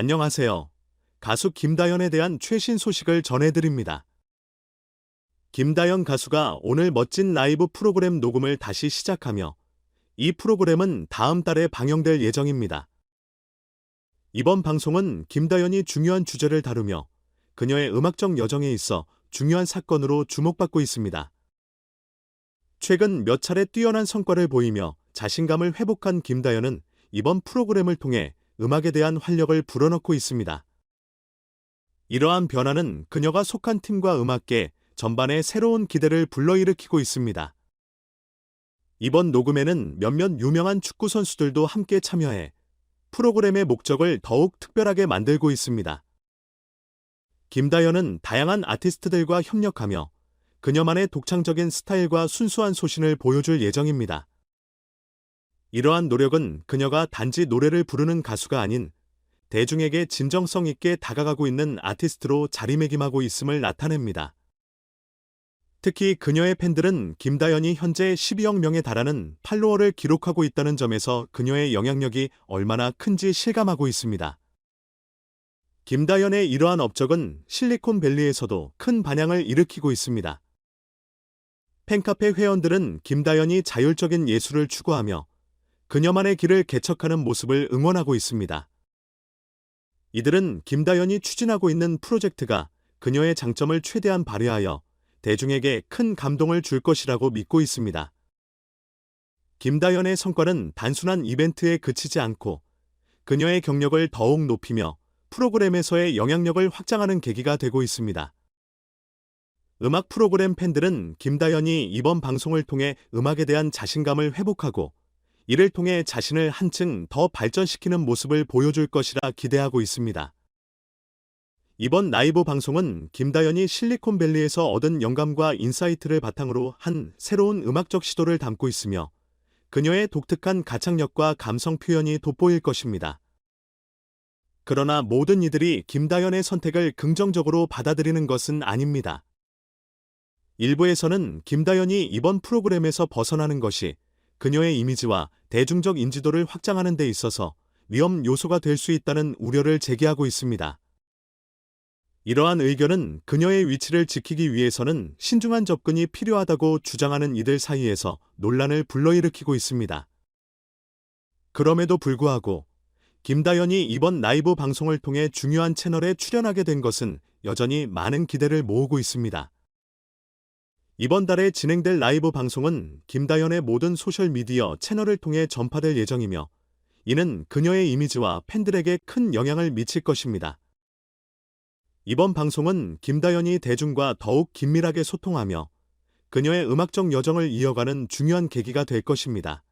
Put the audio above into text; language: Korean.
안녕하세요. 가수 김다연에 대한 최신 소식을 전해드립니다. 김다연 가수가 오늘 멋진 라이브 프로그램 녹음을 다시 시작하며 이 프로그램은 다음 달에 방영될 예정입니다. 이번 방송은 김다연이 중요한 주제를 다루며 그녀의 음악적 여정에 있어 중요한 사건으로 주목받고 있습니다. 최근 몇 차례 뛰어난 성과를 보이며 자신감을 회복한 김다연은 이번 프로그램을 통해 음악에 대한 활력을 불어넣고 있습니다. 이러한 변화는 그녀가 속한 팀과 음악계 전반에 새로운 기대를 불러일으키고 있습니다. 이번 녹음에는 몇몇 유명한 축구 선수들도 함께 참여해 프로그램의 목적을 더욱 특별하게 만들고 있습니다. 김다연은 다양한 아티스트들과 협력하며 그녀만의 독창적인 스타일과 순수한 소신을 보여줄 예정입니다. 이러한 노력은 그녀가 단지 노래를 부르는 가수가 아닌 대중에게 진정성 있게 다가가고 있는 아티스트로 자리매김하고 있음을 나타냅니다. 특히 그녀의 팬들은 김다연이 현재 12억 명에 달하는 팔로워를 기록하고 있다는 점에서 그녀의 영향력이 얼마나 큰지 실감하고 있습니다. 김다연의 이러한 업적은 실리콘밸리에서도 큰 반향을 일으키고 있습니다. 팬카페 회원들은 김다연이 자율적인 예술을 추구하며 그녀만의 길을 개척하는 모습을 응원하고 있습니다. 이들은 김다연이 추진하고 있는 프로젝트가 그녀의 장점을 최대한 발휘하여 대중에게 큰 감동을 줄 것이라고 믿고 있습니다. 김다연의 성과는 단순한 이벤트에 그치지 않고 그녀의 경력을 더욱 높이며 프로그램에서의 영향력을 확장하는 계기가 되고 있습니다. 음악 프로그램 팬들은 김다연이 이번 방송을 통해 음악에 대한 자신감을 회복하고 이를 통해 자신을 한층 더 발전시키는 모습을 보여줄 것이라 기대하고 있습니다. 이번 라이브 방송은 김다연이 실리콘밸리에서 얻은 영감과 인사이트를 바탕으로 한 새로운 음악적 시도를 담고 있으며 그녀의 독특한 가창력과 감성 표현이 돋보일 것입니다. 그러나 모든 이들이 김다연의 선택을 긍정적으로 받아들이는 것은 아닙니다. 일부에서는 김다연이 이번 프로그램에서 벗어나는 것이 그녀의 이미지와 대중적 인지도를 확장하는 데 있어서 위험 요소가 될 수 있다는 우려를 제기하고 있습니다. 이러한 의견은 그녀의 위치를 지키기 위해서는 신중한 접근이 필요하다고 주장하는 이들 사이에서 논란을 불러일으키고 있습니다. 그럼에도 불구하고 김다연이 이번 라이브 방송을 통해 중요한 채널에 출연하게 된 것은 여전히 많은 기대를 모으고 있습니다. 이번 달에 진행될 라이브 방송은 김다연의 모든 소셜미디어 채널을 통해 전파될 예정이며 이는 그녀의 이미지와 팬들에게 큰 영향을 미칠 것입니다. 이번 방송은 김다연이 대중과 더욱 긴밀하게 소통하며 그녀의 음악적 여정을 이어가는 중요한 계기가 될 것입니다.